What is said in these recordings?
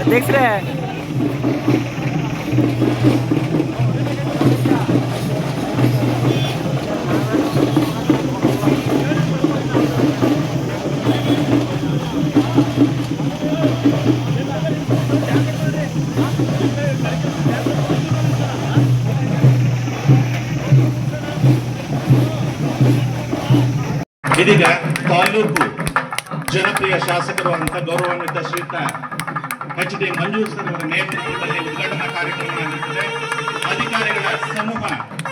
ಅಧ್ಯಕ್ಷರೇ ಇದೀಗ ತಾಲೂಕು ಜನಪ್ರಿಯ ಶಾಸಕರು ಅಂತ ಗೌರವಾನ್ವಿತ ಶ್ರೀತ ಎಚ್ ಡಿ ಮಂಜೂರ್ ಸರ್ ಅವರ ನೇತೃತ್ವದಲ್ಲಿ ಉದ್ಘಾಟನಾ ಕಾರ್ಯಕ್ರಮ ನಡೆಯುತ್ತದೆ. ಅಧಿಕಾರಿಗಳ ಸಮೂಹ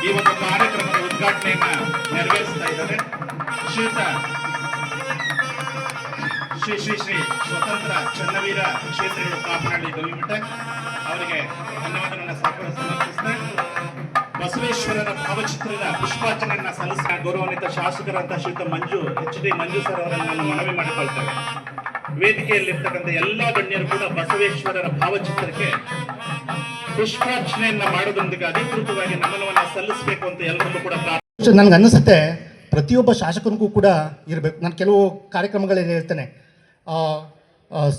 ಈ ಒಂದು ಕಾರ್ಯಕ್ರಮದ ಉದ್ಘಾಟನೆಯನ್ನ ನೆರವೇರಿಸ್ತಾ ಇದ್ದಾರೆ. ಶ್ರೀತ ಶ್ರೀ ಶ್ರೀ ಶ್ರೀ ಸ್ವತಂತ್ರ ಚನ್ನವೀರ ಕ್ಷೇತ್ರಗಳು ಕಾಪನಹಳ್ಳಿ ಗವಿಮಠ. ಅವರಿಗೆ ಧನ್ಯವಾದಗಳನ್ನ ಸಮರ್ಪಿಸಿದೆ ಬಸವೇಶ್ವರರ ಭಾವಚಿತ್ರದ ಪುಷ್ಪಾರ್ಚನೆಯನ್ನ ಸಲ್ಲಿಸಿದ ಗೌರವಾನ್ವಿತ ಶಾಸಕರಂತ ಶ್ರೀಯುತ Manju H D Manju sir ಅವರನ್ನು ನಾನು ಮನವಿ ಮಾಡಿಕೊಳ್ತೇವೆ ವೇದಿಕೆಯಲ್ಲಿರ್ತಕ್ಕಂಥ ಎಲ್ಲ ಗಣ್ಯರು ಕೂಡ ಬಸವೇಶ್ವರರ ಭಾವಚಿತ್ರಕ್ಕೆ ಪುಷ್ಪಾರ್ಚನೆಯನ್ನ ಮಾಡೋದೊಂದಿಗೆ ಅಧಿಕೃತವಾಗಿ ನಮನವನ್ನ ಸಲ್ಲಿಸಬೇಕು ಅಂತ ಎಲ್ಲರಿಗೂ ಕೂಡ ನನ್ಗೆ ಅನ್ನಿಸುತ್ತೆ, ಪ್ರತಿಯೊಬ್ಬ ಶಾಸಕನಿಗೂ ಕೂಡ ಇರಬೇಕು. ನಾನು ಕೆಲವು ಕಾರ್ಯಕ್ರಮಗಳಲ್ಲಿ ಹೇಳ್ತೇನೆ.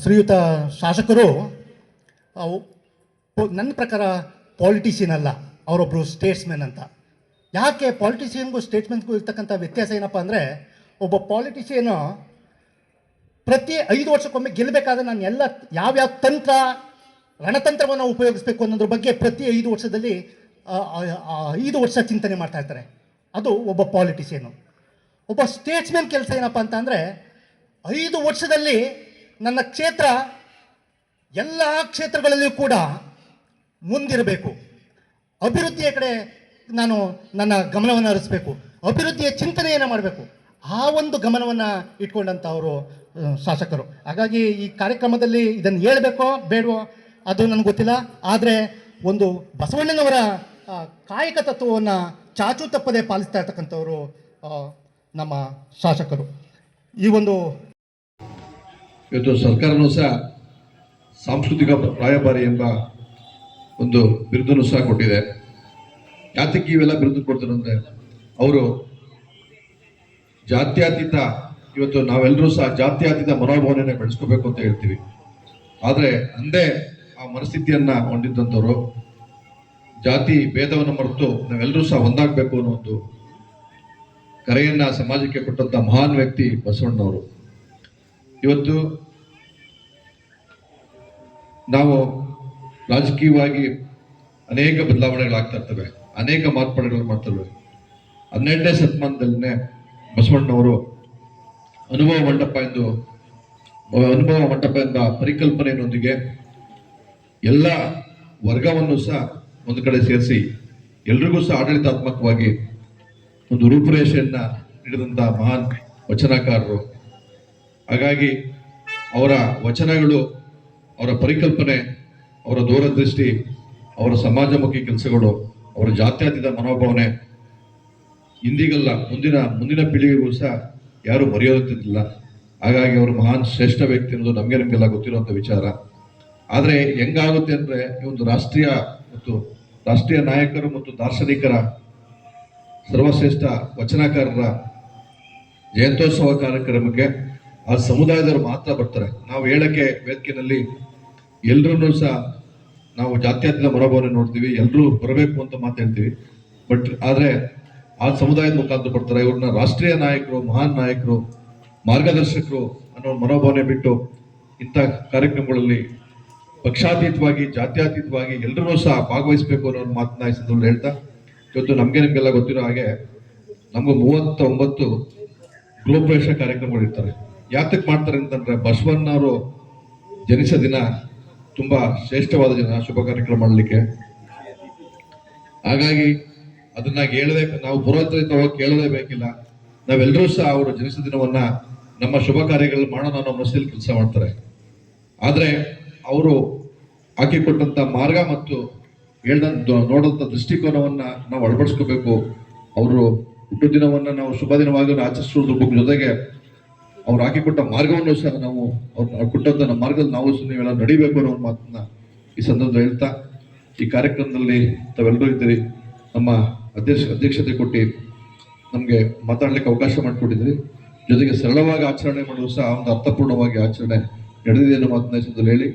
ಶ್ರೀಯುತ ಶಾಸಕರು ನನ್ನ ಪ್ರಕಾರ ಪಾಲಿಟಿಷಿಯನ್ ಅಲ್ಲ. ಅವರೊಬ್ಬರು ಸ್ಟೇಟ್ಸ್ಮೆನ್ ಅಂತ. ಯಾಕೆ ಪಾಲಿಟಿಷಿಯನ್ಗೂ ಸ್ಟೇಟ್ಸ್ಮೆನ್ಗೂ ಇರ್ತಕ್ಕಂಥ ವ್ಯತ್ಯಾಸ ಏನಪ್ಪ ಅಂದರೆ, ಒಬ್ಬ ಪಾಲಿಟಿಷಿಯನು ಪ್ರತಿ ಐದು ವರ್ಷಕ್ಕೊಮ್ಮೆ ಗೆಲ್ಲಬೇಕಾದ್ರೆ ನಾನು ಎಲ್ಲ ಯಾವ್ಯಾವ ತಂತ್ರ, ರಣತಂತ್ರವನ್ನು ಉಪಯೋಗಿಸ್ಬೇಕು ಅನ್ನೋದ್ರ ಬಗ್ಗೆ ಪ್ರತಿ ಐದು ವರ್ಷದಲ್ಲಿ ಐದು ವರ್ಷ ಚಿಂತನೆ ಮಾಡ್ತಾ ಇರ್ತಾರೆ. ಅದು ಒಬ್ಬ ಪಾಲಿಟಿಷಿಯನು ಒಬ್ಬ ಸ್ಟೇಟ್ಸ್ಮೆನ್ ಕೆಲಸ ಏನಪ್ಪ ಅಂತ ಅಂದರೆ, ಐದು ವರ್ಷದಲ್ಲಿ ನನ್ನ ಕ್ಷೇತ್ರ, ಎಲ್ಲ ಕ್ಷೇತ್ರಗಳಲ್ಲಿಯೂ ಕೂಡ ಮುಂದಿರಬೇಕು. ಅಭಿವೃದ್ಧಿಯ ಕಡೆ ನಾನು ನನ್ನ ಗಮನವನ್ನು ಹರಿಸಬೇಕು. ಅಭಿವೃದ್ಧಿಯ ಚಿಂತನೆಯನ್ನು ಮಾಡಬೇಕು. ಆ ಒಂದು ಗಮನವನ್ನು ಇಟ್ಕೊಂಡಂಥ ಅವರು ಶಾಸಕರು. ಹಾಗಾಗಿ ಈ ಕಾರ್ಯಕ್ರಮದಲ್ಲಿ ಇದನ್ನು ಹೇಳಬೇಕೋ ಬೇಡವೋ ಅದು ನನಗೆ ಗೊತ್ತಿಲ್ಲ. ಆದರೆ ಒಂದು ಬಸವಣ್ಣನವರ ಕಾಯಕ ತತ್ವವನ್ನು ಚಾಚು ತಪ್ಪದೆ ಪಾಲಿಸ್ತಾ ಇರ್ತಕ್ಕಂಥವರು ನಮ್ಮ ಶಾಸಕರು. ಈ ಒಂದು ಇವತ್ತು ಸರ್ಕಾರನೂ ಸಹ ಸಾಂಸ್ಕೃತಿಕ ರಾಯಭಾರಿ ಎಂಬ ಒಂದು ಬಿರುದನ್ನು ಸಹ ಕೊಟ್ಟಿದೆ. ಯಾತಕ್ಕೆ ಇವೆಲ್ಲ ಬಿರುದು ಕೊಡ್ತಾರೆ ಅಂದರೆ, ಅವರು ಜಾತ್ಯತೀತ, ಇವತ್ತು ನಾವೆಲ್ಲರೂ ಸಹ ಜಾತ್ಯಾತೀತ ಮನೋಭಾವನೆಯನ್ನು ಬೆಳೆಸ್ಕೋಬೇಕು ಅಂತ ಹೇಳ್ತೀವಿ. ಆದರೆ ಅಂದೇ ಆ ಮನಸ್ಥಿತಿಯನ್ನ ಹೊಂದಿದ್ದಂಥವ್ರು, ಜಾತಿ ಭೇದವನ್ನು ಮರೆತು ನಾವೆಲ್ಲರೂ ಸಹ ಒಂದಾಗಬೇಕು ಅನ್ನೋ ಒಂದು ಕರೆಯನ್ನ ಸಮಾಜಕ್ಕೆ ಕೊಟ್ಟಂತ ಮಹಾನ್ ವ್ಯಕ್ತಿ ಬಸವಣ್ಣವರು ಇವತ್ತು ನಾವು ರಾಜಕೀಯವಾಗಿ ಅನೇಕ ಬದಲಾವಣೆಗಳಾಗ್ತಾ ಇರ್ತವೆ. ಅನೇಕ ಮಾರ್ಪಾಡುಗಳು ಮಾಡ್ತವೆ ಹನ್ನೆರಡನೇ ಶತಮಾನದಲ್ಲೇ ಬಸವಣ್ಣನವರು ಅನುಭವ ಮಂಟಪ ಎಂದು, ಅನುಭವ ಮಂಟಪ ಎಂಬ ಪರಿಕಲ್ಪನೆಯೊಂದಿಗೆ ಎಲ್ಲ ವರ್ಗವನ್ನು ಸಹ ಒಂದು ಕಡೆ ಸೇರಿಸಿ ಎಲ್ರಿಗೂ ಸಹ ಆಡಳಿತಾತ್ಮಕವಾಗಿ ಒಂದು ರೂಪುರೇಷೆಯನ್ನು ನೀಡಿದಂಥ ಮಹಾನ್ ವಚನಕಾರರು. ಹಾಗಾಗಿ ಅವರ ವಚನಗಳು, ಅವರ ಪರಿಕಲ್ಪನೆ ಅವರ ದೂರದೃಷ್ಟಿ, ಅವರ ಸಮಾಜಮುಖಿ ಕೆಲಸಗಳು, ಅವರ ಜಾತ್ಯತೀತ ಮನೋಭಾವನೆ, ಇಂದಿಗಲ್ಲ, ಮುಂದಿನ ಮುಂದಿನ ಪೀಳಿಗೆಗೂ ಸಹ ಯಾರು ಮರೆಯೋದಿಲ್ಲ ಹಾಗಾಗಿ ಅವರು ಮಹಾನ್ ಶ್ರೇಷ್ಠ ವ್ಯಕ್ತಿ ಅನ್ನೋದು ನಮಗೆ ನಮಗೆಲ್ಲ ಗೊತ್ತಿರುವಂಥ ವಿಚಾರ. ಆದರೆ ಹೆಂಗಾಗುತ್ತೆ ಅಂದರೆ ಈ ಒಂದು ರಾಷ್ಟ್ರೀಯ ಮತ್ತು ರಾಷ್ಟ್ರೀಯ ನಾಯಕರು ಮತ್ತು ದಾರ್ಶನಿಕರ, ಸರ್ವಶ್ರೇಷ್ಠ ವಚನಕಾರರ ಜಯಂತ್ಯೋತ್ಸವ ಕಾರ್ಯಕ್ರಮಕ್ಕೆ ಆ ಸಮುದಾಯದವರು ಮಾತ್ರ ಬರ್ತಾರೆ. ನಾವು ಹೇಳಕ್ಕೆ ವೇದಿಕೆಯಲ್ಲಿ ಎಲ್ಲರನ್ನೂ ಸಹ ನಾವು ಜಾತ್ಯಾತೀತ ಮನೋಭಾವನೆ ನೋಡ್ತೀವಿ ಎಲ್ಲರೂ ಬರಬೇಕು ಅಂತ ಮಾತಾಡ್ತೀವಿ ಬಟ್ ಆದರೆ ಆ ಸಮುದಾಯದ ಮುಖಾಂತರ ಬರ್ತಾರೆ ಇವ್ರನ್ನ ರಾಷ್ಟ್ರೀಯ ನಾಯಕರು, ಮಹಾನ್ ನಾಯಕರು, ಮಾರ್ಗದರ್ಶಕರು ಅನ್ನೋ ಮನೋಭಾವನೆ ಬಿಟ್ಟು ಇಂಥ ಕಾರ್ಯಕ್ರಮಗಳಲ್ಲಿ ಪಕ್ಷಾತೀತವಾಗಿ, ಜಾತ್ಯಾತೀತವಾಗಿ ಎಲ್ಲರೂ ಸಹ ಭಾಗವಹಿಸಬೇಕು ಅನ್ನೋ ಮಾತನ್ನ ಈ ಸಂದರ್ಭದಲ್ಲಿ ಹೇಳ್ತಾ, ಇವತ್ತು ನಮಗೆ ನಿಮಗೆಲ್ಲ ಗೊತ್ತಿರೋ ಹಾಗೆ ನಮ್ಗೆ ಮೂವತ್ತೊಂಬತ್ತು ಗೃಹಪ್ರವೇಶ ಕಾರ್ಯಕ್ರಮಗಳು ಇರ್ತಾರೆ ಯಾತಕ್ಕೆ ಮಾಡ್ತಾರೆ ಅಂತಂದ್ರೆ ಬಸವಣ್ಣವರು ಜನಿಸಿದ ದಿನ ತುಂಬಾ ಶ್ರೇಷ್ಠವಾದ ಜನ ಶುಭ ಕಾರ್ಯಕ್ರಮ ಮಾಡಲಿಕ್ಕೆ. ಹಾಗಾಗಿ ಅದನ್ನ ಹೇಳದೆ, ನಾವು ಪುರೋಹಿತರಿದ್ದವಾಗ ಕೇಳಲೇಬೇಕಿಲ್ಲ ನಾವೆಲ್ಲರೂ ಸಹ ಅವರು ಜನಿಸಿದ ದಿನವನ್ನ ನಮ್ಮ ಶುಭ ಕಾರ್ಯಗಳು ಮಾಡೋಣ ಅನ್ನೋ ಮನಸ್ಸಲ್ಲಿ ಕೆಲಸ ಮಾಡ್ತಾರೆ. ಆದ್ರೆ ಅವರು ಹಾಕಿಕೊಟ್ಟಂತ ಮಾರ್ಗ ಮತ್ತು ಹೇಳ್ದಂತ ನೋಡಂತ ದೃಷ್ಟಿಕೋನವನ್ನ ನಾವು ಅಳವಡಿಸ್ಕೋಬೇಕು. ಅವರು ಹುಟ್ಟು ದಿನವನ್ನ ನಾವು ಶುಭ ದಿನವಾಗಿ ಆಚರಿಸುವುದ್ರ ಜೊತೆಗೆ ಅವ್ರು ಹಾಕಿಕೊಟ್ಟ ಮಾರ್ಗವನ್ನು ಸಹ ನಾವು ಅವ್ರು ಕೊಟ್ಟಂತ ಮಾರ್ಗದಲ್ಲಿ ನಾವು ಸಹ ನೀವೆಲ್ಲ ನಡಿಬೇಕು ಅನ್ನೋ ಮಾತನ್ನ ಈ ಸಂದರ್ಭದಲ್ಲಿ ಹೇಳ್ತಾ, ಈ ಕಾರ್ಯಕ್ರಮದಲ್ಲಿ ತಾವೆಲ್ಲರೂ ಇದ್ದೀರಿ. ನಮ್ಮ ಅಧ್ಯಕ್ಷ, ಅಧ್ಯಕ್ಷತೆ ಕೊಟ್ಟು ನಮಗೆ ಮಾತಾಡ್ಲಿಕ್ಕೆ ಅವಕಾಶ ಮಾಡಿಕೊಟ್ಟಿದ್ರಿ ಜೊತೆಗೆ ಸರಳವಾಗಿ ಆಚರಣೆ ಮಾಡಲು ಸಹ ಒಂದು ಅರ್ಥಪೂರ್ಣವಾಗಿ ಆಚರಣೆ ನಡೆದಿದೆ ಅನ್ನೋ ಮಾತನ್ನ ಹೇಳಿ.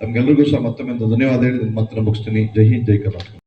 ನಮ್ಗೆಲ್ರಿಗೂ ಸಹ ಮತ್ತೊಮ್ಮೆ ಧನ್ಯವಾದ ಹೇಳಿ. ಮಾತನ್ನ ಮುಗಿಸ್ತೀನಿ. ಜೈ ಹಿಂದ್, ಜೈ ಕರ್ನಾಟಕ.